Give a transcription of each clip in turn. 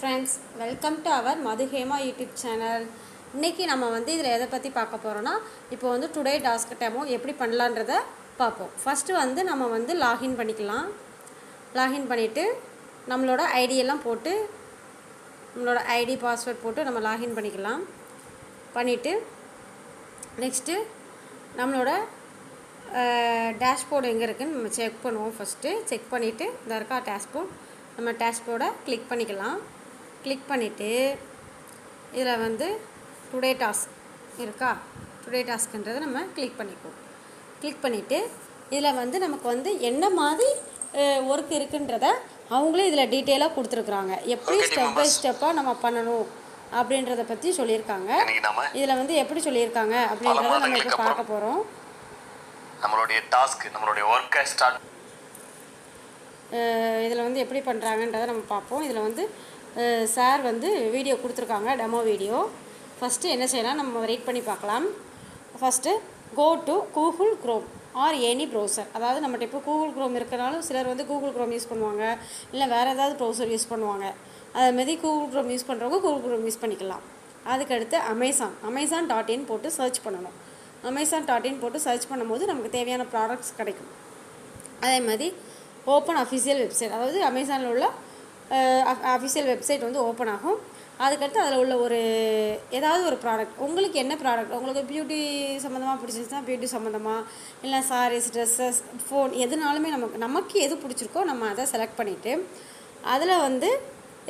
Friends welcome to our Madhuhema YouTube channel இன்றைக்கி நம்ம வந்து இதில் எதை பற்றி பார்க்க போகிறோன்னா இப்போ வந்து டுடே டாஸ்க் டெமோ எப்படி பண்ணலான்றத பார்ப்போம். ஃபஸ்ட்டு வந்து நம்ம வந்து லாகின் பண்ணிக்கலாம். லாகின் பண்ணிவிட்டு நம்மளோட ஐடியெல்லாம் போட்டு நம்மளோட ஐடி பாஸ்வேர்ட் போட்டு நம்ம லாகின் பண்ணிக்கலாம். பண்ணிவிட்டு நெக்ஸ்ட்டு நம்மளோட டேஷ்போர்டு எங்கே இருக்குன்னு நம்ம செக் பண்ணுவோம் ஃபஸ்ட்டு செக் பண்ணிவிட்டு இந்த இருக்கா டேஷ்போர்ட் நம்ம டேஷ்போர்டை கிளிக் பண்ணிக்கலாம். கிளிக் பண்ணிவிட்டு இதில் வந்து டுடே டாஸ்க் இருக்கா? டுடே டாஸ்க்ன்றதை நம்ம கிளிக் பண்ணிக்குவோம். கிளிக் பண்ணிவிட்டு இதில் வந்து நமக்கு வந்து என்ன மாதிரி ஒர்க் இருக்குன்றத அவங்களே இதில் டீட்டெயிலாக கொடுத்துருக்குறாங்க. எப்படி ஸ்டெப் பை. ஸ்டெப்பாக நம்ம பண்ணணும் அப்படின்றத பற்றி சொல்லியிருக்காங்க. இதில் வந்து எப்படி சொல்லியிருக்காங்க அப்படின்றத நம்ம இப்போ பார்க்க போகிறோம் நம்மளுடைய டாஸ்க் நம்மளுடைய ஒர்க்கை ஸ்டார்ட் இதில் வந்து எப்படி பண்ணுறாங்கன்றதை நம்ம பார்ப்போம். இதில் வந்து சார் வந்து வீடியோ கொடுத்துருக்காங்க டெமோ வீடியோ. ஃபஸ்ட்டு என்ன செய்யலாம் நம்ம ரீட் பண்ணி பார்க்கலாம். First go to Google Chrome or any browser அதாவது நம்மகிட்ட இப்போ கூகுள் க்ரோம் இருக்கிறனாலும் சிலர் வந்து கூகுள் க்ரோம் யூஸ் பண்ணுவாங்க இல்லை வேறு ஏதாவது ப்ரௌசர் யூஸ் பண்ணுவாங்க. அதேமாரி கூகுள் க்ரோம் யூஸ் பண்ணுறவங்க கூகுள் க்ரோம் யூஸ் பண்ணிக்கலாம். அதுக்கடுத்து அமேசான் அமேசான் டாட் இன் போட்டு சர்ச் பண்ணணும். அமேசான் டாட் இன் போட்டு சர்ச் பண்ணும்போது நமக்கு தேவையான ப்ராடக்ட்ஸ் கிடைக்கும். அதே மாதிரி ஓப்பன் அஃபிஷியல் வெப்சைட் அதாவது அமேசானில் உள்ள அஃபிஷியல் வெப்சைட் வந்து ஓப்பன் ஆகும். அதுக்கடுத்து அதில் உள்ள ஒரு ஏதாவது ஒரு ப்ராடக்ட் உங்களுக்கு என்ன ப்ராடக்ட் உங்களுக்கு பியூட்டி சம்மந்தமாக பிடிச்சிருந்துச்சுன்னா பியூட்டி சம்மந்தமாக இல்லை சாரீஸ் ட்ரெஸ்ஸஸ் ஃபோன் எதுனாலுமே நமக்கு நமக்கு எது பிடிச்சிருக்கோ நம்ம அதை செலக்ட் பண்ணிவிட்டு அதில் வந்து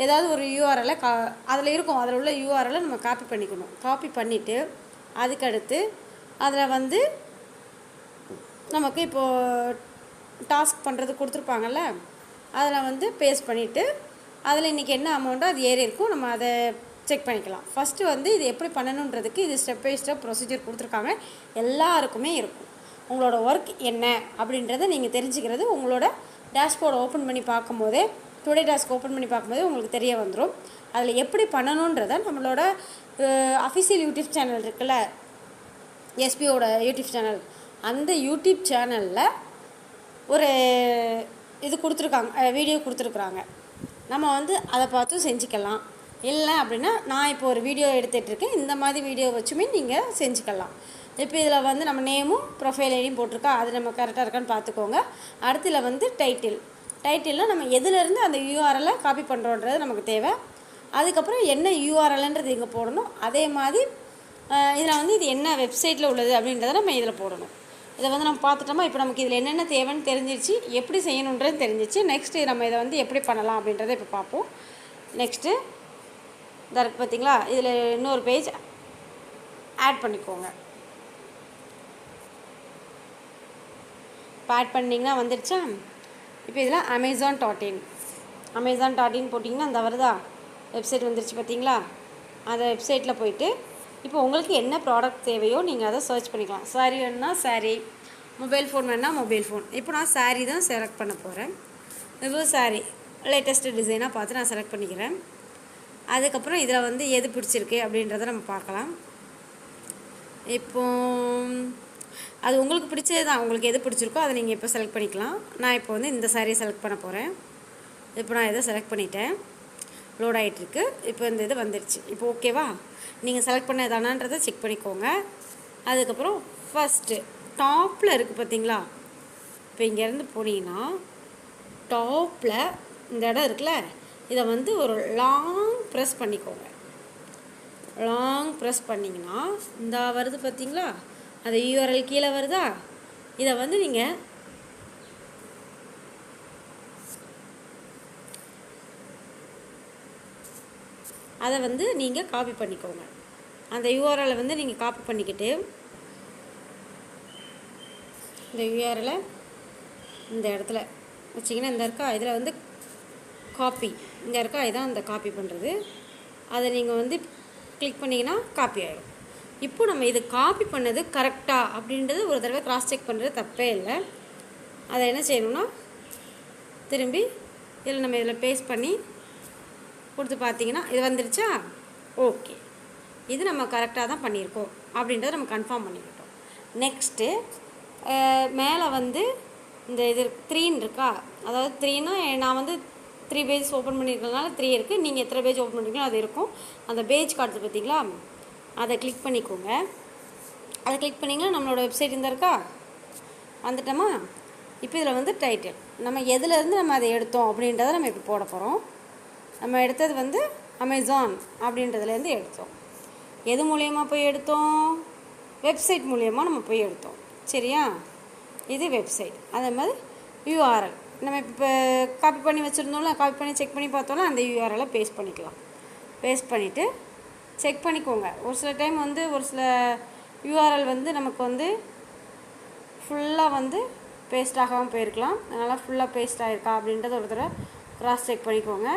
ஏதாவது ஒரு யூஆர்எல்லை கா அதில் இருக்கும். அதில் உள்ள யூஆர்எல்லை நம்ம காப்பி பண்ணிக்கணும். காப்பி பண்ணிவிட்டு அதுக்கடுத்து அதில் வந்து நமக்கு இப்போது டாஸ்க் பண்ணுறது கொடுத்துருப்பாங்கல்ல அதில் வந்து பேஸ்ட் பண்ணிவிட்டு அதில் இன்றைக்கி என்ன அமௌண்ட்டோ அது ஏறி இருக்கும். நம்ம அதை செக் பண்ணிக்கலாம். ஃபஸ்ட்டு வந்து இது எப்படி பண்ணணுன்றதுக்கு இது ஸ்டெப் பை ஸ்டெப் ப்ரொசீஜர் கொடுத்துருக்காங்க. எல்லாருக்குமே இருக்கும். உங்களோட ஒர்க் என்ன அப்படின்றத நீங்கள் தெரிஞ்சுக்கிறது உங்களோட டேஷ்போர்டை ஓப்பன் பண்ணி பார்க்கும்போதே டுடே டாஸ்க் ஓப்பன் பண்ணி பார்க்கும்போது உங்களுக்கு தெரிய வந்துடும் அதில் எப்படி பண்ணணுன்றத நம்மளோட அஃபிஷியல் யூடியூப் சேனல் இருக்குல்ல எஸ்பியோட யூடியூப் சேனல் அந்த யூடியூப் சேனலில் ஒரு இது கொடுத்துருக்காங்க வீடியோ கொடுத்துருக்குறாங்க. நம்ம வந்து அதை பார்த்து செஞ்சுக்கலாம். இல்லை அப்படின்னா நான் இப்போ ஒரு வீடியோ எடுத்துகிட்டு இருக்கேன் இந்த மாதிரி வீடியோ வச்சுமே நீங்கள் செஞ்சுக்கலாம். இப்போ இதில் வந்து நம்ம நேமும் ப்ரொஃபைல் ஐடியும் போட்டிருக்கா அது நம்ம கரெக்டாக இருக்கான்னு பார்த்துக்கோங்க. அடுத்தில் வந்து டைட்டில் டைட்டிலில் நம்ம எதுலேருந்து அந்த யூஆர்எல்லை காப்பி பண்ணுறோன்றது நமக்கு தேவை. அதுக்கப்புறம் என்ன யூஆர்எல்ன்றது இங்கே போடணும். அதே மாதிரி இதில் வந்து இது என்ன வெப்சைட்டில் உள்ளது அப்படின்றத நம்ம இதில் போடணும். இதை வந்து நம்ம பார்த்துட்டோமா? இப்போ நமக்கு இதில் என்னென்ன தேவைன்னு தெரிஞ்சிருச்சு. எப்படி செய்யணுன்றது தெரிஞ்சிச்சு நெக்ஸ்ட்டு நம்ம இதை வந்து எப்படி பண்ணலாம் அப்படின்றத இப்போ பார்ப்போம். நெக்ஸ்ட்டு இதாக இருக்குது பார்த்தீங்களா? இதில் இன்னொரு பேஜ் ஆட் பண்ணிக்கோங்க. இப்போ ஆட் பண்ணிங்கன்னா வந்துடுச்சா இப்போ இதில் Amazon dot in Amazon dot in போட்டிங்கன்னா அந்த வருதா? வெப்சைட் வந்துருச்சு பார்த்தீங்களா? அந்த வெப்சைட்டில் போயிட்டு இப்போ உங்களுக்கு என்ன ப்ராடக்ட் தேவையோ நீங்கள் அதை சர்ச் பண்ணிக்கலாம். சாரி வேணுன்னா சாரீ மொபைல் ஃபோன் வேணால் மொபைல் ஃபோன் இப்போ நான் சாரீ தான் செலக்ட் பண்ண போகிறேன் இப்போ சாரீ லேட்டஸ்ட்டு டிசைனாக பார்த்து நான் செலக்ட் பண்ணிக்கிறேன். அதுக்கப்புறம் இதில் வந்து எது பிடிச்சிருக்கு அப்படின்றத நம்ம பார்க்கலாம். இப்போ அது உங்களுக்கு பிடிச்சது தான் உங்களுக்கு எது பிடிச்சிருக்கோ அதை நீங்கள் இப்போ செலக்ட் பண்ணிக்கலாம். நான் இப்போ வந்து இந்த சாரியை செலக்ட் பண்ண போகிறேன் இப்போ நான் இதை செலக்ட் பண்ணிட்டேன். லோட் ஆகிட்டுருக்கு இப்போ இந்த இது வந்துடுச்சு இப்போ ஓகேவா நீங்கள் செலக்ட் பண்ண தானான்றதை செக் பண்ணிக்கோங்க. அதுக்கப்புறம் ஃபஸ்ட்டு டாப்பில் இருக்குது பார்த்தீங்களா இப்போ இங்கேருந்து போனீங்கன்னா டாப்பில் இந்த இடம் இருக்குல்ல? இதை வந்து ஒரு லாங் ப்ரெஸ் பண்ணிக்கோங்க. லாங் ப்ரெஸ் பண்ணிங்கன்னா இந்த வருது பார்த்தீங்களா அந்த யூஆர்எல் கீழே வருதா? இதை வந்து நீங்கள் அதை வந்து நீங்கள் காப்பி பண்ணிக்கோங்க. அந்த யூஆர்எலை வந்து நீங்கள் காப்பி பண்ணிக்கிட்டு இந்த யூஆர்எலை இந்த இடத்துல வச்சிங்கன்னா இந்த இருக்கா இதில் வந்து காப்பி இந்த இருக்கா இதான் அந்த காப்பி பண்ணுறது அதை நீங்கள் வந்து கிளிக் பண்ணிங்கன்னா காப்பி ஆகிடும் இப்போ நம்ம இது காப்பி பண்ணது கரெக்டாக அப்படின்றது ஒரு தடவை கிராஸ் செக் பண்ணுறது தப்பே இல்லை. அதை என்ன செய்யணும்னா திரும்பி இதில் நம்ம இதில் பேஸ்ட் பண்ணி கொடுத்து பார்த்தீங்கன்னா இது வந்துருச்சா? ஓகே. இது நம்ம கரெக்டாக தான் பண்ணியிருக்கோம் அப்படின்றத நம்ம கன்ஃபார்ம் பண்ணிக்கிட்டோம். நெக்ஸ்ட்டு மேலே வந்து இந்த இது த்ரீன்னு இருக்கா? அதாவது த்ரீனா நான் வந்து த்ரீ பேஜஸ் ஓப்பன் பண்ணியிருக்கனால த்ரீ இருக்குது நீங்கள் எத்தனை பேஜ் ஓப்பன் பண்ணிருக்கீங்களோ அது இருக்கும். அந்த பேஜ் கார்டு பார்த்தீங்களா? அதை கிளிக் பண்ணிக்கோங்க. அதை கிளிக் பண்ணிங்கன்னா நம்மளோட வெப்சைட் இந்த இருக்கா? வந்துட்டோமா? இப்போ இதில் வந்து டைட்டில் நம்ம எதுலேருந்து நம்ம அதை எடுத்தோம் அப்படின்றத நம்ம இப்போ போட போகிறோம். நம்ம எடுத்தது வந்து அமேசான் அப்படின்றதுலேருந்து எடுத்தோம். எது மூலியமாக போய் எடுத்தோம்? வெப்சைட் மூலியமாக நம்ம போய் எடுத்தோம். சரியா? இது வெப்சைட் அதே மாதிரி யூஆர்எல் நம்ம இப்போ காப்பி பண்ணி வச்சுருந்தோம்ல காப்பி பண்ணி செக் பண்ணி பார்த்தோம்ல அந்த யூஆர்எலை பேஸ்ட் பண்ணிக்கலாம். பேஸ்ட் பண்ணிவிட்டு செக் பண்ணிக்கோங்க. ஒரு சில டைம் வந்து ஒரு சில யூஆர்எல் வந்து நமக்கு வந்து ஃபுல்லாக வந்து பேஸ்ட் ஆகாமல் போயிருக்கலாம். அதனால் ஃபுல்லாக பேஸ்ட் ஆகிருக்கா அப்படின்றத ஒரு தடவை க்ராஸ் செக் பண்ணிக்கோங்க.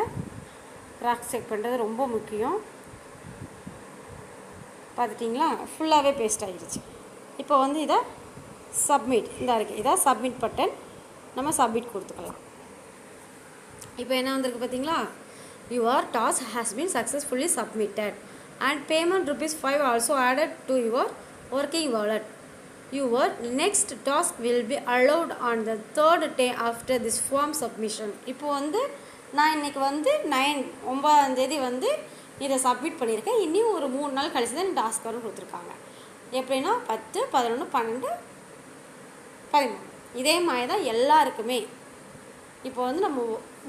கிராக் செக் பண்ணுறது ரொம்ப முக்கியம் பார்த்துட்டிங்களா ஃபுல்லாகவே பேஸ்ட் ஆகிடுச்சு இப்போ வந்து இதை சப்மிட் இந்த இருக்குது இதான் சப்மிட் பட்டன் நம்ம சப்மிட் கொடுத்துக்கலாம் இப்போ என்ன வந்திருக்கு பார்த்தீங்களா your task has been successfully submitted and payment rupees five also added to your working wallet your next task will be allowed on the third day after this form submission இப்போ வந்து நான் இன்னைக்கு வந்து நைன் ஒம்பதாந்தேதி வந்து இதை submit பண்ணியிருக்கேன். இன்னும் ஒரு மூணு நாள் கழிச்சு தான் டாஸ்க் வரும் கொடுத்துருக்காங்க. எப்படின்னா பத்து பதினொன்று பன்னெண்டு பதிமூணு. இதே மாதிரி தான் எல்லாருக்குமே. இப்போ வந்து நம்ம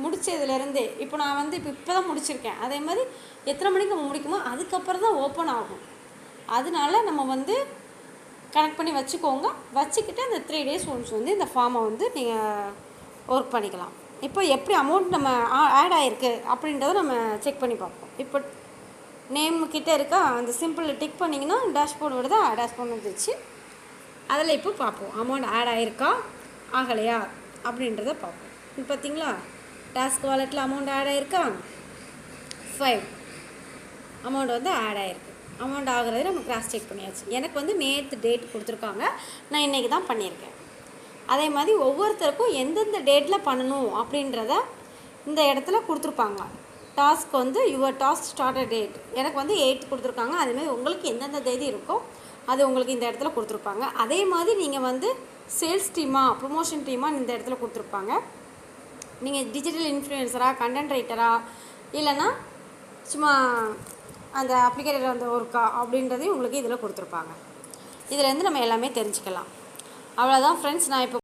முடித்ததுலேருந்தே இப்போ நான் வந்து இப்போ இப்போ தான் முடிச்சிருக்கேன். அதே மாதிரி எத்தனை மணிக்கு நம்ம முடிக்குமோ அதுக்கப்புறம் தான் ஓப்பன் ஆகும். அதனால நம்ம வந்து கனெக்ட் பண்ணி வச்சுக்கோங்க. வச்சுக்கிட்டு அந்த த்ரீ டேஸ் ஒன்ஸ் வந்து இந்த ஃபார்மை வந்து நீங்கள் ஒர்க் பண்ணிக்கலாம். இப்போ எப்படி அமௌண்ட் நம்ம ஆட் ஆகிருக்கு அப்படின்றத நம்ம செக் பண்ணி பார்ப்போம். இப்போ நேம் கிட்டே இருக்கா? அந்த சிம்பிள் டிக் பண்ணிங்கன்னா டேஷ்போர்டு வருதா டேஷ்போர்டு வந்துச்சு அதில் இப்போ பார்ப்போம். அமௌண்ட் ஆட் ஆகிருக்கா ஆகலையா? அப்படின்றத பார்ப்போம். இப்போ பார்த்தீங்களா? டாஸ்க் வாலெட்டில் அமௌண்ட் ஆட் ஆகிருக்கா ஃபைவ் அமௌண்ட் வந்து ஆட் ஆகிருக்கு அமௌண்ட் ஆகிறது நம்ம கிராஸ் செக் பண்ணியாச்சு. எனக்கு வந்து நேற்று டேட் கொடுத்துருக்காங்க. நான் இன்றைக்கி தான் பண்ணியிருக்கேன். அதே மாதிரி ஒவ்வொருத்தருக்கும் எந்தெந்த டேட்டில் பண்ணணும் அப்படின்றத இந்த இடத்துல கொடுத்துருப்பாங்க. டாஸ்க் வந்து யுவர் டாஸ்க் ஸ்டார்டட் டேட் எனக்கு வந்து எயிட் கொடுத்துருக்காங்க. அதேமாதிரி உங்களுக்கு எந்தெந்த தேதி இருக்கோ அது உங்களுக்கு இந்த இடத்துல கொடுத்துருப்பாங்க. அதே மாதிரி நீங்கள் வந்து சேல்ஸ் டீமாக ப்ரொமோஷன் டீமாக இந்த இடத்துல கொடுத்துருப்பாங்க. நீங்கள் டிஜிட்டல் இன்ஃப்ளூயன்சராக கண்டென்ட் ரைட்டரா இல்லைன்னா சும்மா அந்த அப்ளிகேட்டர் அந்த ஒர்க்கா அப்படின்றதையும் உங்களுக்கு இதில் கொடுத்துருப்பாங்க. இதுலேருந்து நம்ம எல்லாமே தெரிஞ்சுக்கலாம். அவ்வளோதான் ஃப்ரெண்ட்ஸ் நான் இப்போ